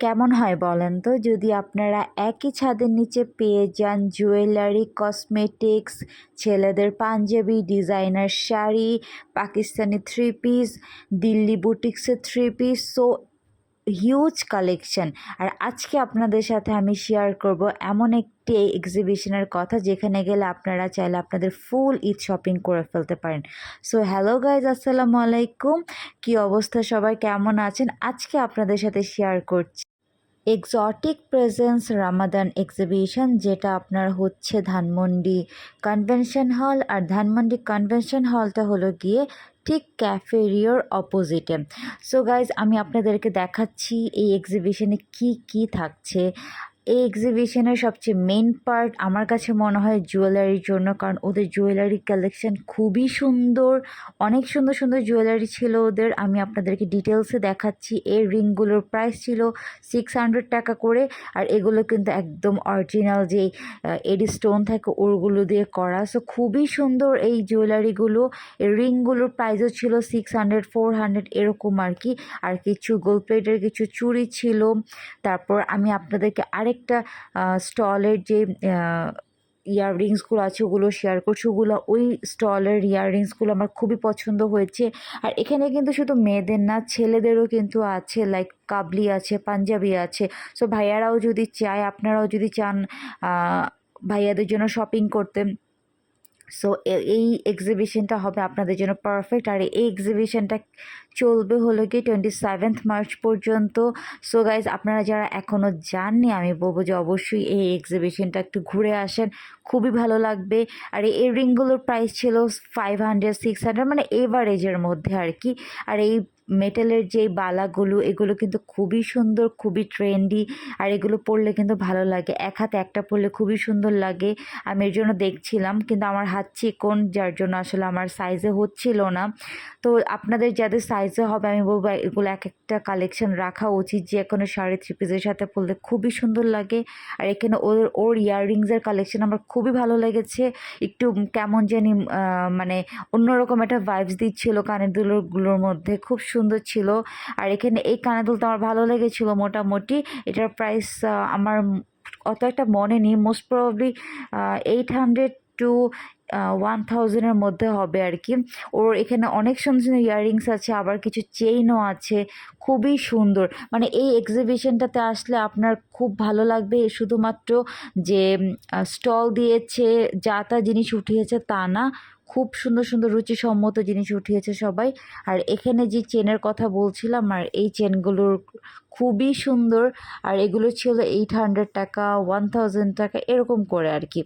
কেমন হয় বলেন তো? যদি আপনারা একই ছাদের নিচে পেয়ে যান জুয়েলারি, কসমেটিক্স, ছেলেদের Punjabi, designer sari, Pakistani three piece Delhi বুটিক্সের three piece so huge collection আর আজকে আপনাদের সাথে আমি শেয়ার করব এমন একটি এক্সিবিশনের কথা যেখানে গেলে আপনারা চাইলে আপনাদের ফুল ঈদ শপিং করে ফেলতে পারেন। সো হ্যালো গাইজ আসসালামু আলাইকুম। কি অবস্থা? সবাই কেমন আছেন? আজকে আপনাদের সাথে শেয়ার করছি এক্সটিক প্রেজেন্স রামাদান এক্সিবিশন যেটা আপনার হচ্ছে ধানমন্ডি কনভেনশন হল আর ধানমন্ডি কনভেনশন হলটা হলো গিয়ে ঠিক ক্যাফেরিওর অপোজিটে সো গাইজ আমি আপনাদেরকে দেখাচ্ছি এই এক্সিবিশনে কি কি থাকছে। এই এক্সিবিশনের সবচেয়ে মেন পার্ট আমার কাছে মনে হয় জুয়েলারির জন্য, কারণ ওদের জুয়েলারি কালেকশন খুবই সুন্দর। অনেক সুন্দর সুন্দর জুয়েলারি ছিল ওদের। আমি আপনাদেরকে ডিটেলসে দেখাচ্ছি। এই রিংগুলোর প্রাইস ছিল সিক্স হান্ড্রেড টাকা করে, আর এগুলো কিন্তু একদম অরিজিনাল যে এডি স্টোন থাকে ওগুলো দিয়ে করা। সো খুবই সুন্দর এই জুয়েলারিগুলো এই রিংগুলোর প্রাইসও ছিল সিক্স হান্ড্রেড ফোর হান্ড্রেড এরকম আর কি। আর কিছু গোল্ড প্লেটের কিছু চুড়ি ছিল। তারপর আমি আপনাদেরকে আরেকটা স্টলের যে ইয়াররিংসগুলো আছে ওগুলো শেয়ার করছি, ওগুলো ওই স্টলের ইয়াররিংসগুলো আমার খুবই পছন্দ হয়েছে। আর এখানে কিন্তু শুধু মেয়েদের না, ছেলেদেরও কিন্তু আছে লাইক কাবলি আছে, পাঞ্জাবি আছে। সো ভাইয়ারাও যদি চায়, আপনারাও যদি চান ভাইয়াদের জন্য শপিং করতে সো এই এক্সিবিশনটা হবে আপনাদের জন্য পারফেক্ট আর এই এক্সিবিশনটা চলবে হলো কি টোয়েন্টি সেভেন্থ মার্চ পর্যন্ত। সো গাইজ আপনারা যারা এখনও যাননি, আমি বলব যে অবশ্যই এই এক্সিবিশনটা একটু ঘুরে আসেন। খুবই ভালো লাগবে। আর এই রিংগুলোর প্রাইস ছিল ফাইভ হান্ড্রেড সিক্স হান্ড্রেড মানে এভারেজের মধ্যে আর কি। আর এই মেটালের যে বালাগুলো, এগুলো কিন্তু খুবই সুন্দর, খুবই ট্রেন্ডি, আর এগুলো পরলে কিন্তু ভালো লাগে। এক হাতে একটা পরলে খুবই সুন্দর লাগে। আমি এর জন্য দেখছিলাম, কিন্তু আমার হাত চিকন, যার জন্য আসলে আমার সাইজে হচ্ছিল না। তো আপনাদের যাদের সাইজে হবে, আমি বলব এগুলো এক একটা কালেকশন রাখা উচিত, যে কোনো শাড়ি থ্রি পিসের সাথে পরলে খুবই সুন্দর লাগে। আর এখানে ওর ওর ইয়াররিংসের কালেকশন আমার খুবই ভালো লেগেছে। একটু কেমন জানি মানে অন্যরকম একটা ভাইবস দিচ্ছিল কানের দুলোগুলোর মধ্যে। খুব সুন্দর ছিল। আর এখানে এই কানের দুলটা আমার ভালো লেগেছিলো মোটামুটি। এটার প্রাইস আমার অত একটা মনে নেই। Most probably eight hundred to one থাউজেন্ডের মধ্যে হবে আর কি ওর এখানে অনেক সুন্দর সুন্দর ইয়াররিংস আছে, আবার কিছু চেইনও আছে। খুবই সুন্দর। মানে এই এক্সিবিশনটাতে আসলে আপনার খুব ভালো লাগবে। শুধুমাত্র যে স্টল দিয়েছে, যা তা জিনিস উঠিয়েছে তা না, খুব সুন্দর সুন্দর রুচিসম্মত জিনিস উঠিয়েছে সবাই। আর এখানে যে চেনের কথা বলছিলাম, আর এই চেনগুলোর খুবই সুন্দর। আর এগুলো ছিল এইট হান্ড্রেড টাকা ওয়ান থাউজেন্ড টাকা, এরকম করে আর কি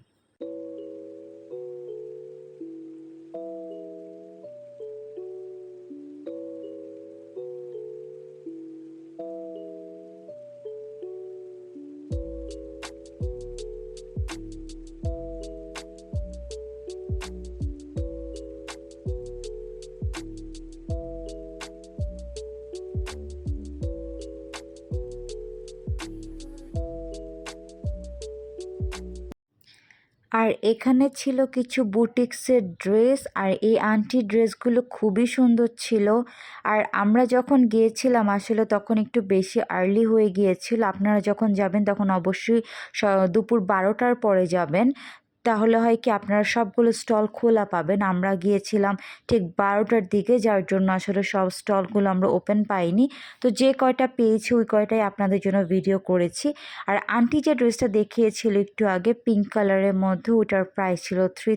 আর এখানে ছিল কিছু বুটিক্সের ড্রেস আর এই আন্টি ড্রেসগুলো খুবই সুন্দর ছিল। আর আমরা যখন গিয়েছিলাম, আসলে তখন একটু বেশি আর্লি হয়ে গিয়েছিল। আপনারা যখন যাবেন, তখন অবশ্যই দুপুর বারোটার পরে যাবেন। তাহলে হয় কি আপনারা সবগুলো স্টল খোলা পাবেন। আমরা গিয়েছিলাম ঠিক বারোটার দিকে, যার জন্য আসলে সব স্টলগুলো আমরা ওপেন পাইনি। তো যে কয়টা পেয়েছি ওই কয়টাই আপনাদের জন্য ভিডিও করেছি। আর আন্টি যে ড্রেসটা দেখিয়েছিল একটু আগে, পিঙ্ক কালারের মধ্যে, ওটার প্রাইস ছিল থ্রি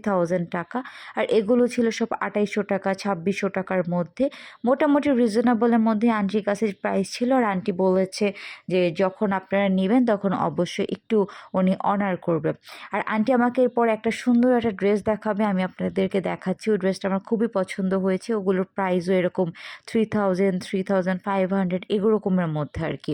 টাকা। আর এগুলো ছিল সব আঠাইশশো টাকা, ছাব্বিশশো টাকার মধ্যে। মোটামুটি রিজনেবলের মধ্যে আন্টির কাছে প্রাইস ছিল। আর আন্টি বলেছে যে যখন আপনারা নেবেন, তখন অবশ্যই একটু উনি অনার করবে। আর আন্টি আমাকে এরপর পর একটা সুন্দর একটা ড্রেস দেখাবে, আমি আপনাদেরকে দেখাচ্ছি। ওই ড্রেসটা আমার খুবই পছন্দ হয়েছে। ওগুলোর প্রাইসও এরকম three thousand three thousand five hundred এগুলো রকমের মধ্যে আর কি।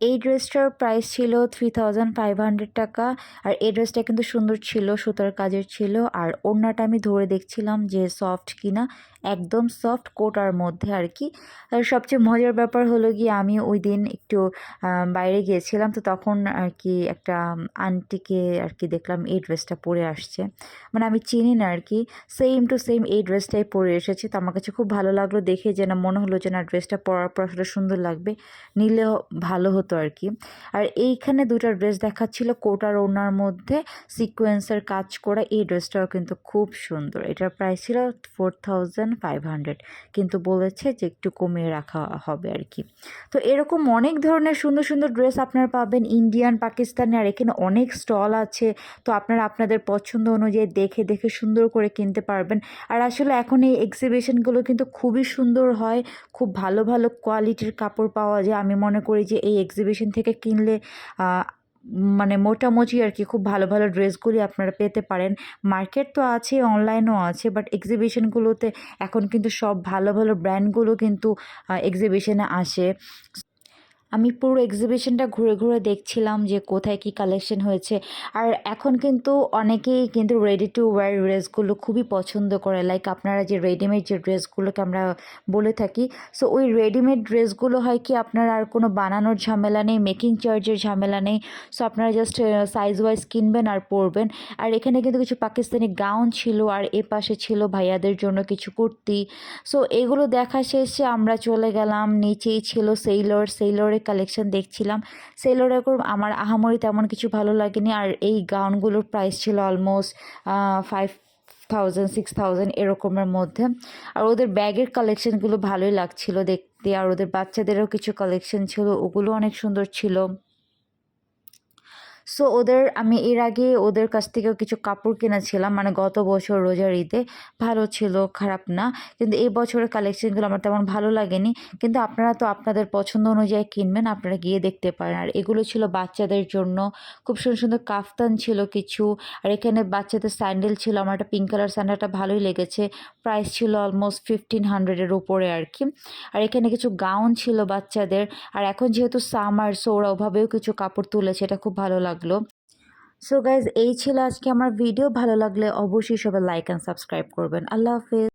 এই ড্রেসটার প্রাইস ছিল থ্রি থাউজেন্ড ফাইভ হান্ড্রেড টাকা। আর এই ড্রেসটা কিন্তু সুন্দর ছিল, সুতার কাজের ছিল। আর ওড়নাটা আমি ধরে দেখছিলাম যে সফট কিনা। একদম সফট কোটার মধ্যে আর কি। সবচেয়ে মজার ব্যাপার হলো গিয়ে আমি ওই দিন একটু বাইরে গিয়েছিলাম তো তখন আর কি একটা আন্টিকে আর কি দেখলাম এই ড্রেসটা পরে আসছে। মানে আমি চিনি না আর কি। সেম টু সেম এই ড্রেসটাই পরে এসেছে। তো আমার কাছে খুব ভালো লাগল দেখে যে না মনে হলো যে না ড্রেসটা পরার পর আসলে সুন্দর লাগবে। নিলেও ভালো হতো আর কি। আর এইখানে দুটো ড্রেস দেখাচ্ছিল কোটার ওনার মধ্যে। সিকোয়েন্সের কাজ করা এই ড্রেসটাও কিন্তু খুব সুন্দর। এটার প্রাইস ছিল ফোর থাউজেন্ড ফাইভ হান্ড্রেড কিন্তু বলেছে যে একটু কমিয়ে রাখা হবে আর কি। তো এরকম অনেক ধরনের সুন্দর সুন্দর ড্রেস আপনারা পাবেন ইন্ডিয়ান পাকিস্তানি আর এখানে অনেক স্টল আছে। তো আপনারা আপনাদের পছন্দ অনুযায়ী দেখে দেখে সুন্দর করে কিনতে পারবেন। আর আসলে এখন এই এক্সিবিশনগুলো কিন্তু খুবই সুন্দর হয়। খুব ভালো ভালো কোয়ালিটির কাপড় পাওয়া যায়। আমি মনে করি যে এই এক্সিবিশন থেকে কিনলে মানে মোটামুটি আর কি খুব ভালো ভালো ড্রেসগুলি আপনারা পেতে পারেন। মার্কেট তো আছে অনলাইনও আছে বাট এক্সিবিশনগুলোতে এখন কিন্তু সব ভালো ভালো ব্র্যান্ডগুলো কিন্তু এক্সিবিশনে আসে। আমি পুরো এক্সিবিশনটা ঘুরে ঘুরে দেখছিলাম যে কোথায় কি কালেকশন হয়েছে। আর এখন কিন্তু অনেকেই কিন্তু রেডি টু ওয়্যার ড্রেসগুলো খুবই পছন্দ করে। লাইক আপনারা যে রেডিমেড যে ড্রেসগুলোকে আমরা বলে থাকি সো ওই রেডিমেড ড্রেসগুলো হয় কি, আপনার আর কোনো বানানোর ঝামেলা নেই মেকিং চার্জের ঝামেলা নেই। সো আপনারা জাস্ট সাইজ ওয়াইজ কিনবেন আর পরবেন। আর এখানে কিন্তু কিছু পাকিস্তানি গাউন ছিল আর এ পাশে ছিল ভাইয়াদের জন্য কিছু কুর্তি। সো এগুলো দেখা শেষে আমরা চলে গেলাম, নিচেই ছিল সেইলর সেইলরের কালেকশন দেখছিলাম। সেইলরের আমার আহামরি তেমন কিছু ভালো লাগেনি। আর এই গাউনগুলোর প্রাইস ছিল almost five thousand six thousand এরকমের মধ্যে। আর ওদের ব্যাগের কালেকশনগুলো ভালোই লাগছিল দেখতে। আর ওদের বাচ্চাদেরও কিছু কালেকশন ছিল, ওগুলো অনেক সুন্দর ছিল। সো ওদের, আমি এর আগে ওদের কাছ থেকেও কিছু কাপড় কিনেছিলাম মানে গত বছর রোজার ঈদে। ভালো ছিল, খারাপ না, কিন্তু এই বছরের কালেকশনগুলো আমার তেমন ভালো লাগেনি। কিন্তু আপনারা তো আপনাদের পছন্দ অনুযায়ী কিনবেন, আপনারা গিয়ে দেখতে পারেন। আর এগুলো ছিল বাচ্চাদের জন্য, খুব সুন্দর সুন্দর কাফতান ছিল কিছু, আর এখানে বাচ্চাদের স্যান্ডেল ছিল, আমার একটা পিঙ্ক কালার স্যান্ডেলটা ভালোই লেগেছে। প্রাইস ছিল অলমোস্ট ফিফটিন হান্ড্রেডের উপরে আর কি। আর এখানে কিছু গাউন ছিল বাচ্চাদের, আর এখন যেহেতু সামার সো ওরা ওভাবেও কিছু কাপড় তুলেছে, এটা খুব ভালো লাগল। সো গাইজ এই ছিল আজকে আমার ভিডিও ভালো লাগলে অবশ্যই সবাই লাইক অ্যান্ড সাবস্ক্রাইব করবেন। আল্লাহ হাফেজ।